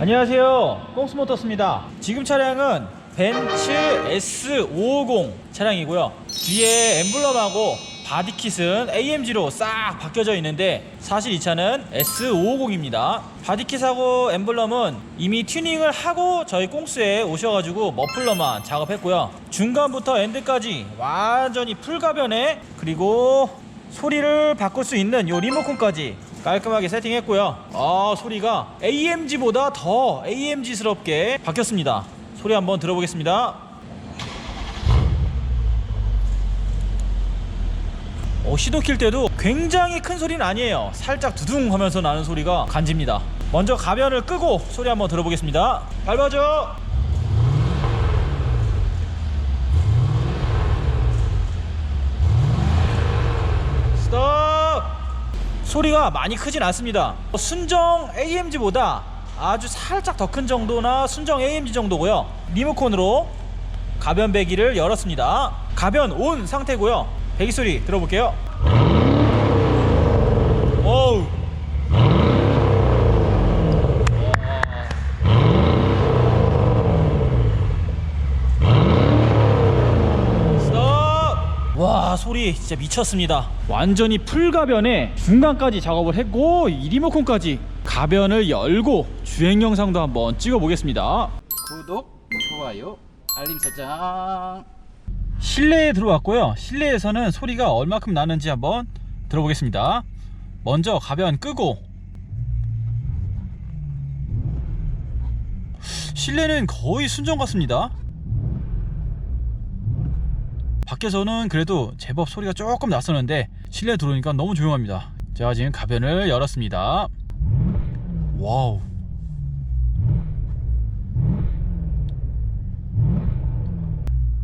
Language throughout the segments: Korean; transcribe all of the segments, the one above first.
안녕하세요. 꽁스모터스입니다. 지금 차량은 벤츠 S550 차량이고요. 뒤에 엠블럼하고 바디킷은 AMG로 싹 바뀌어져 있는데 사실 이 차는 S550입니다. 바디킷하고 엠블럼은 이미 튜닝을 하고 저희 꽁스에 오셔가지고 머플러만 작업했고요. 중간부터 엔드까지 완전히 풀가변에 그리고 소리를 바꿀 수 있는 요 리모컨까지 깔끔하게 세팅했고요. 아 소리가 AMG보다 더 AMG스럽게 바뀌었습니다. 소리 한번 들어보겠습니다. 어, 시도 킬 때도 굉장히 큰 소리는 아니에요. 살짝 두둥 하면서 나는 소리가 간집니다. 먼저 가변을 끄고 소리 한번 들어보겠습니다. 밟아줘. 스톱! 소리가 많이 크진 않습니다. 순정 AMG보다 아주 살짝 더 큰 정도나 순정 AMG 정도고요. 리모컨으로 가변 배기를 열었습니다. 가변 온 상태고요. 배기 소리 들어볼게요. 어우. 스톱! 와 소리 진짜 미쳤습니다. 완전히 풀가변에 중간까지 작업을 했고 이 리모컨까지 가변을 열고 주행 영상도 한번 찍어 보겠습니다. 구독, 좋아요, 알림 설정. 실내에 들어왔고요. 실내에서는 소리가 얼마큼 나는지 한번 들어보겠습니다. 먼저 가변 끄고. 실내는 거의 순정 같습니다 밖에서는 그래도 제법 소리가 조금 났었는데 실내 들어오니까 너무 조용합니다. 제가 지금 가변을 열었습니다. 와우.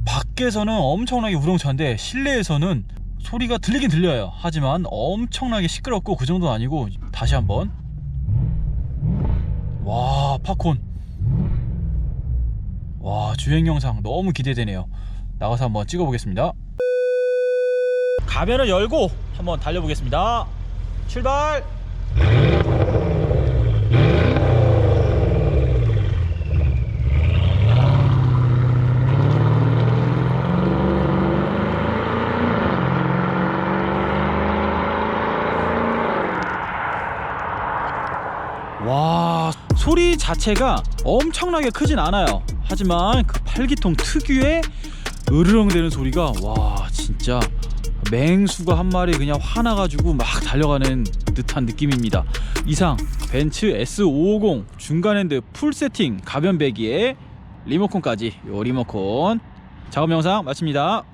밖에서는 엄청나게 우렁찬데 실내에서는 소리가 들리긴 들려요. 하지만 엄청나게 시끄럽고 그 정도는 아니고 다시 한번. 와 팝콘. 와 주행 영상 너무 기대되네요 나가서 한번 찍어보겠습니다. 가변을 열고 한번 달려보겠습니다. 출발! 와 소리 자체가 엄청나게 크진 않아요. 하지만 그 팔기통 특유의 으르렁대는 소리가 와 진짜 맹수가 한 마리 그냥 화나가지고 막 달려가는 듯한 느낌입니다. 이상 벤츠 S550 중간 핸드 풀 세팅 가변 배기에 리모컨까지 요 리모컨. 작업 영상 마칩니다